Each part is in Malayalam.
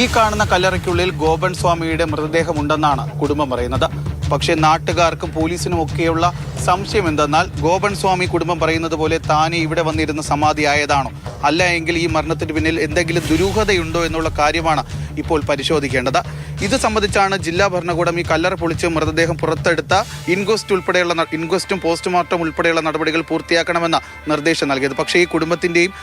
ഈ കാണുന്ന കല്ലറയ്ക്കുള്ളിൽ ഗോപൻ സ്വാമിയുടെ മൃതദേഹം ഉണ്ടെന്നാണ് കുടുംബം പറയുന്നത്. പക്ഷേ നാട്ടുകാർക്കും പോലീസിനും ഒക്കെയുള്ള സംശയം എന്തെന്നാൽ ഗോപൻ സ്വാമി കുടുംബം പറയുന്നത് പോലെ താനെ ഇവിടെ വന്നിരുന്ന സമാധിയായതാണോ? അല്ല എങ്കിൽ ഈ മരണത്തിന് പിന്നിൽ എന്തെങ്കിലും ദുരൂഹതയുണ്ടോ എന്നുള്ള കാര്യമാണ് ഇപ്പോൾ പരിശോധിക്കേണ്ടത്. ഇത് സംബന്ധിച്ചാണ് ജില്ലാ ഭരണകൂടം ഈ കല്ലറ പൊളിച്ച് മൃതദേഹം പുറത്തെടുത്ത ഇൻക്വസ്റ്റ് ഉൾപ്പെടെയുള്ള ഇൻക്വസ്റ്റും പോസ്റ്റ്മോർട്ടം ഉൾപ്പെടെയുള്ള നടപടികൾ പൂർത്തിയാക്കണമെന്ന നിർദ്ദേശം നൽകിയത്. പക്ഷേ ഈ കുടുംബത്തിന്റെയും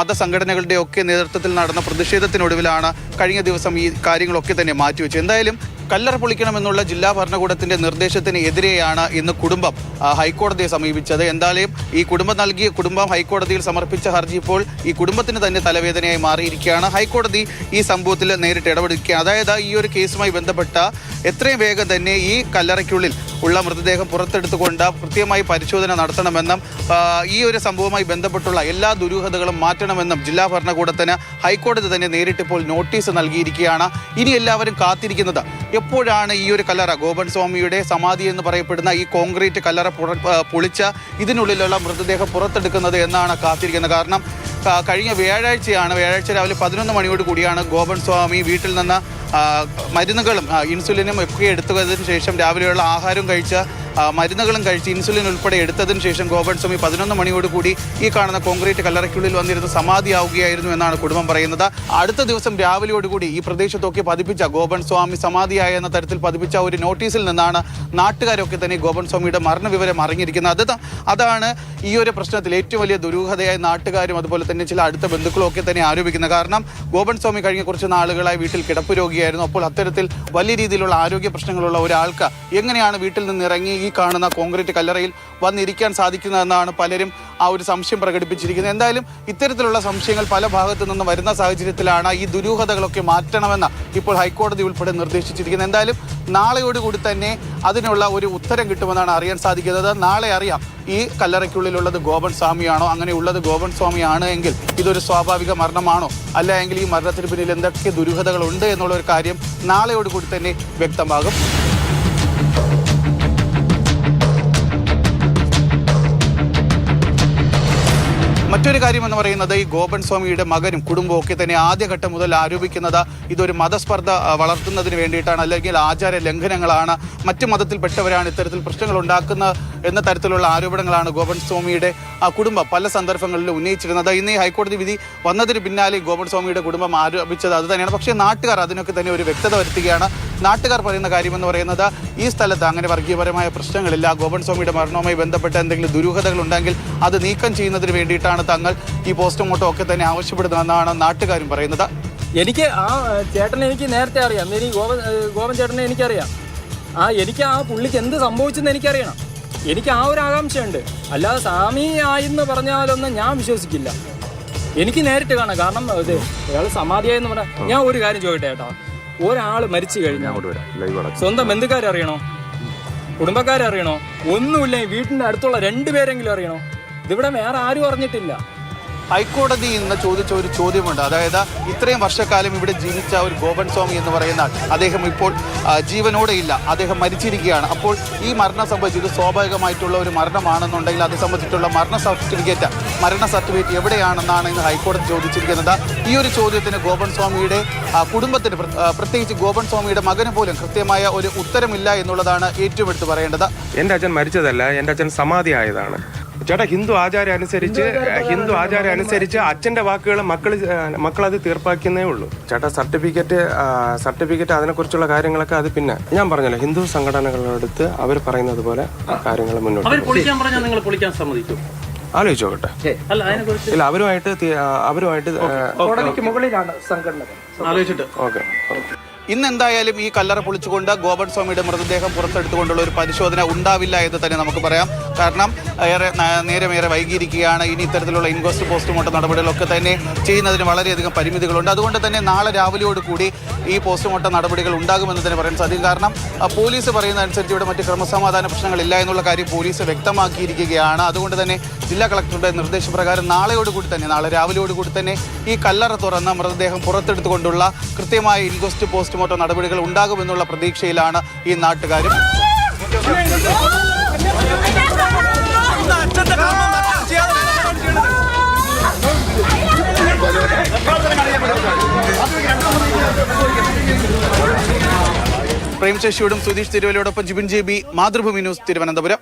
മതസംഘടനകളുടെയും ഒക്കെ നേതൃത്വത്തിൽ നടന്ന പ്രതിഷേധത്തിനൊടുവിലാണ് കഴിഞ്ഞ ദിവസം ഈ കാര്യങ്ങളൊക്കെ തന്നെ മാറ്റിവെച്ചത്. എന്തായാലും കല്ലറ പൊളിക്കണമെന്നുള്ള ജില്ലാ ഭരണകൂടത്തിന്റെ നിർദ്ദേശത്തിന് എതിരെയാണ് ഇന്ന് കുടുംബം ഹൈക്കോടതിയെ സമീപിച്ചത്. എന്തായാലും ഈ കുടുംബം നൽകിയ കുടുംബം ഹൈക്കോടതിയിൽ സമർപ്പിച്ച ഹർജി ഇപ്പോൾ ഈ കുടുംബത്തിന് തന്നെ തലവേദനയായി മാറിയിരിക്കുകയാണ്. ഹൈക്കോടതി ഈ സംഭവത്തിൽ നേരിട്ട് ഇടപെടുക അതായത് ഈ ഒരു കേസുമായി ബന്ധപ്പെട്ട എത്രയും വേഗം തന്നെ ഈ കല്ലറയ്ക്കുള്ളിൽ ഉള്ള മൃതദേഹം പുറത്തെടുത്തുകൊണ്ട് കൃത്യമായി പരിശോധന നടത്തണമെന്നും ഈ ഒരു സംഭവവുമായി ബന്ധപ്പെട്ടുള്ള എല്ലാ ദുരൂഹതകളും മാറ്റണമെന്നും ജില്ലാ ഭരണകൂടത്തിന് ഹൈക്കോടതി തന്നെ നേരിട്ടിപ്പോൾ നോട്ടീസ് നൽകിയിരിക്കുകയാണ്. ഇനി എല്ലാവരും കാത്തിരിക്കുന്നത് എപ്പോഴാണ് ഈ ഒരു കല്ലറ? ഗോപൻ സ്വാമിയുടെ സമാധി എന്ന് പറയപ്പെടുന്ന ഈ കോൺക്രീറ്റ് കല്ലറ പൊളിച്ച ഇതിനുള്ളിലുള്ള മൃതദേഹം പുറത്തെടുക്കുന്നത് എന്നാണ് കാത്തിരിക്കുന്നത്. കാരണം കഴിഞ്ഞ വ്യാഴാഴ്ചയാണ് വ്യാഴാഴ്ച രാവിലെ പതിനൊന്ന് മണിയോട് കൂടിയാണ് ഗോപൻ സ്വാമി വീട്ടിൽ നിന്ന് മരുന്നുകളും ഇൻസുലിനും ഒക്കെ എടുത്തതിന് ശേഷം രാവിലെയുള്ള ആഹാരം കഴിച്ച് മരുന്നുകളും കഴിച്ച് ഇൻസുലിൻ ഉൾപ്പെടെ എടുത്തതിന് ശേഷം ഗോപൻ സ്വാമി പതിനൊന്ന് മണിയോട് കൂടി ഈ കാണുന്ന കോൺക്രീറ്റ് കല്ലറയ്ക്കുള്ളിൽ വന്നിരുന്ന് സമാധിയാവുകയായിരുന്നു എന്നാണ് കുടുംബം പറയുന്നത്. അടുത്ത ദിവസം രാവിലെയോടുകൂടി ഈ പ്രദേശത്തൊക്കെ പതിപ്പിച്ച ഗോപൻ സ്വാമി സമാധിയായ എന്ന തരത്തിൽ പതിപ്പിച്ച ഒരു നോട്ടീസിൽ നിന്നാണ് നാട്ടുകാരൊക്കെ തന്നെ ഗോപൻ സ്വാമിയുടെ മരണവിവരം അറിഞ്ഞിരിക്കുന്നത്. അത് അതാണ് ഈ ഒരു പ്രശ്നത്തിൽ ഏറ്റവും വലിയ ദുരൂഹതയായി നാട്ടുകാരും അതുപോലെ തന്നെ ചില അടുത്ത ബന്ധുക്കളും ഒക്കെ തന്നെ ആരോപിക്കുന്നത്. കാരണം ഗോപൻ സ്വാമി കഴിഞ്ഞ കുറച്ച് നാളുകളായി വീട്ടിൽ കിടപ്പ് രോഗിയായിരുന്നു. അപ്പോൾ അത്തരത്തിൽ വലിയ രീതിയിലുള്ള ആരോഗ്യ പ്രശ്നങ്ങളുള്ള ഒരാൾക്ക് എങ്ങനെയാണ് വീട്ടിൽ നിന്ന് ഇറങ്ങി ഈ കാണുന്ന കോൺക്രീറ്റ് കല്ലറയിൽ വന്നിരിക്കാൻ സാധിക്കുന്നതെന്നാണ് പലരും ആ ഒരു സംശയം പ്രകടിപ്പിച്ചിരിക്കുന്നത്. എന്തായാലും ഇത്തരത്തിലുള്ള സംശയങ്ങൾ പല ഭാഗത്തു നിന്ന് വരുന്ന സാഹചര്യത്തിലാണ് ഈ ദുരൂഹതകളൊക്കെ മാറ്റണമെന്ന് ഇപ്പോൾ ഹൈക്കോടതി ഉൾപ്പെടെ നിർദ്ദേശിച്ചിരിക്കുന്നത്. എന്തായാലും നാളെയോടുകൂടി തന്നെ അതിനുള്ള ഒരു ഉത്തരം കിട്ടുമെന്നാണ് അറിയാൻ സാധിക്കുന്നത്. നാളെ അറിയാം ഈ കല്ലറയ്ക്കുള്ളിലുള്ളത് ഗോപൻ സ്വാമിയാണോ? അങ്ങനെയുള്ളത് ഗോപൻ സ്വാമിയാണ് എങ്കിൽ ഇതൊരു സ്വാഭാവിക മരണമാണോ? അല്ല എങ്കിൽ ഈ മരണത്തിന് പിന്നിൽ എന്തൊക്കെ ദുരൂഹതകളുണ്ട് എന്നുള്ള ഒരു കാര്യം നാളെയോടുകൂടി തന്നെ വ്യക്തമാകും. മറ്റൊരു കാര്യം എന്ന് പറയുന്നത് ഈ ഗോപൻ സ്വാമിയുടെ മകനും കുടുംബവും ഒക്കെ തന്നെ ആദ്യഘട്ടം മുതൽ ആരോപിക്കുന്നത് ഇതൊരു മതസ്പർദ്ധ വളർത്തുന്നതിന് വേണ്ടിയിട്ടാണ്. അല്ലെങ്കിൽ ആചാര ലംഘനങ്ങളാണ്. മറ്റു മതത്തിൽപ്പെട്ടവരാണ് ഇത്തരത്തിൽ പ്രശ്നങ്ങൾ ഉണ്ടാക്കുന്നത് എന്ന തരത്തിലുള്ള ആരോപണങ്ങളാണ് ഗോപൻ സ്വാമിയുടെ കുടുംബം പല സന്ദർഭങ്ങളിലും ഉന്നയിച്ചിരുന്നത് ഇന്ന് ഈ ഹൈക്കോടതി വിധി വന്നതിന് പിന്നാലെ ഗോപൻ സ്വാമിയുടെ കുടുംബം ആരോപിച്ചത് അത് തന്നെയാണ് പക്ഷേ നാട്ടുകാർ അതിനൊക്കെ തന്നെ ഒരു വ്യക്തത വരുത്തുകയാണ്. നാട്ടുകാർ പറയുന്ന കാര്യമെന്ന് പറയുന്നത് ഈ സ്ഥലത്ത് അങ്ങനെ വർഗീയപരമായ പ്രശ്നങ്ങളില്ല. ഗോപൻ സ്വാമിയുടെ മരണവുമായി ബന്ധപ്പെട്ട എന്തെങ്കിലും ദുരൂഹതകൾ ഉണ്ടെങ്കിൽ അത് നീക്കം ചെയ്യുന്നതിന് വേണ്ടിയിട്ടാണ് തങ്ങൾ ഈ പോസ്റ്റ്മോർട്ടം ഒക്കെ തന്നെ ആവശ്യപ്പെടുന്നതെന്നാണ് നാട്ടുകാരും പറയുന്നത്. എനിക്ക് ആ ചേട്ടനെ എനിക്ക് നേരത്തെ അറിയാം. ഗോപൻ ചേട്ടനെ എനിക്കറിയാം. ആ എനിക്ക് ആ പുള്ളിക്ക് എന്ത് സംഭവിച്ചെന്ന് എനിക്കറിയണം. എനിക്ക് ആ ഒരു ആകാംക്ഷയുണ്ട്. അല്ലാതെ സാമി ആയെന്ന് പറഞ്ഞാലൊന്നും ഞാൻ വിശ്വസിക്കില്ല. എനിക്ക് നേരിട്ട് കാണാം. കാരണം ഇത് അയാൾ സമാധിയായെന്ന് പറഞ്ഞാൽ ഞാൻ ഒരു കാര്യം ചോദിക്കട്ടെ ചേട്ടാ ഒരാൾ മരിച്ചു കഴിഞ്ഞാൽ സ്വന്തം ബന്ധുക്കാരറിയണോ കുടുംബക്കാരറിയണോ ഒന്നുമില്ല വീട്ടിന്റെ അടുത്തുള്ള രണ്ടുപേരെങ്കിലും അറിയണോ? ഇതിവിടെ വേറെ ആരും അറിഞ്ഞിട്ടില്ല. ഹൈക്കോടതി ഇന്ന് ചോദിച്ച ഒരു ചോദ്യമുണ്ട്. അതായത് ഇത്രയും വർഷക്കാലം ഇവിടെ ജീവിച്ച ഒരു ഗോപൻ സ്വാമി എന്ന് പറയുന്ന അദ്ദേഹം ഇപ്പോൾ ജീവനോടെ ഇല്ല. അദ്ദേഹം മരിച്ചിരിക്കുകയാണ്. അപ്പോൾ ഈ മരണം സംബന്ധിച്ച് സ്വാഭാവികമായിട്ടുള്ള ഒരു മരണമാണെന്നുണ്ടെങ്കിൽ അത് സംബന്ധിച്ചിട്ടുള്ള മരണ സർട്ടിഫിക്കറ്റ് മരണ സർട്ടിഫിക്കറ്റ് എവിടെയാണെന്നാണ് ഇന്ന് ഹൈക്കോടതി ചോദിച്ചിരിക്കുന്നത്. ഈ ഒരു ചോദ്യത്തിന് ഗോപൻ സ്വാമിയുടെ കുടുംബത്തിന് പ്രത്യേകിച്ച് ഗോപൻ സ്വാമിയുടെ മകന് പോലും കൃത്യമായ ഒരു ഉത്തരമില്ല എന്നുള്ളതാണ് ഏറ്റവും എടുത്ത് പറയേണ്ടത്. എന്റെ അച്ഛൻ മരിച്ചതല്ല എന്റെ അച്ഛൻ സമാധി ആയതാണ് ചേട്ടാ ഹിന്ദു ആചാരം അനുസരിച്ച് ഹിന്ദു ആചാരം അനുസരിച്ച് അച്ഛന്റെ വാക്കുകൾ മക്കൾ മക്കളത് തീർപ്പാക്കുന്നേ ഉള്ളൂ. ചേട്ടാ സർട്ടിഫിക്കറ്റ് സർട്ടിഫിക്കറ്റ് അതിനെക്കുറിച്ചുള്ള കാര്യങ്ങളൊക്കെ അത് പിന്നെ. ഞാൻ പറഞ്ഞല്ലോ ഹിന്ദു സംഘടനകളെടുത്ത് അവർ പറയുന്നത് പോലെ കാര്യങ്ങൾ മുന്നോട്ട് ആലോചിച്ചോട്ടെ ഇല്ല അവരുമായിട്ട് അവരുമായിട്ട് മുകളിലാണ് സംഘടന. ആലോചിച്ചിട്ട്. ഓക്കെ. ഇന്ന് എന്തായാലും ഈ കല്ലറ പൊളിച്ചുകൊണ്ട് ഗോപൻ സ്വാമിയുടെ മൃതദേഹം പുറത്തെടുത്തുകൊണ്ടുള്ള ഒരു പരിശോധന ഉണ്ടാവില്ല എന്ന് തന്നെ നമുക്ക് പറയാം. കാരണം ഏറെ നേരമേറെ വൈകിയിരിക്കുകയാണ്. ഇനി ഇത്തരത്തിലുള്ള ഇൻക്വസ്റ്റ് പോസ്റ്റ്മോർട്ടം നടപടികളൊക്കെ തന്നെ ചെയ്യുന്നതിന് വളരെയധികം പരിമിതികളുണ്ട്. അതുകൊണ്ട് തന്നെ നാളെ രാവിലെയോട് കൂടി ഈ പോസ്റ്റ്മോർട്ടം നടപടികൾ ഉണ്ടാകുമെന്ന് തന്നെ പറയാൻ സാധിക്കും. കാരണം പോലീസ് പറയുന്നതനുസരിച്ച് ഇവിടെ മറ്റ് ക്രമസമാധാന പ്രശ്നങ്ങളില്ല എന്നുള്ള കാര്യം പോലീസ് വ്യക്തമാക്കിയിരിക്കുകയാണ്. അതുകൊണ്ട് തന്നെ ജില്ലാ കളക്ടറുടെ നിർദ്ദേശപ്രകാരം നാളെയോട് കൂടി തന്നെ നാളെ രാവിലെയോട് കൂടി തന്നെ ഈ കല്ലറ തുറന്ന മൃതദേഹം പുറത്തെടുത്തുകൊണ്ടുള്ള കൃത്യമായ ഇൻക്വസ്റ്റ് കുറച്ചുമൊക്കെ നടപടികൾ ഉണ്ടാകുമെന്നുള്ള പ്രതീക്ഷയിലാണ് ഈ നാട്ടുകാരും പ്രേംശശിയോടും Sudheesh തിരുവലയോടൊപ്പം Jibin J B Mathrubhumi news Thiruvananthapuram.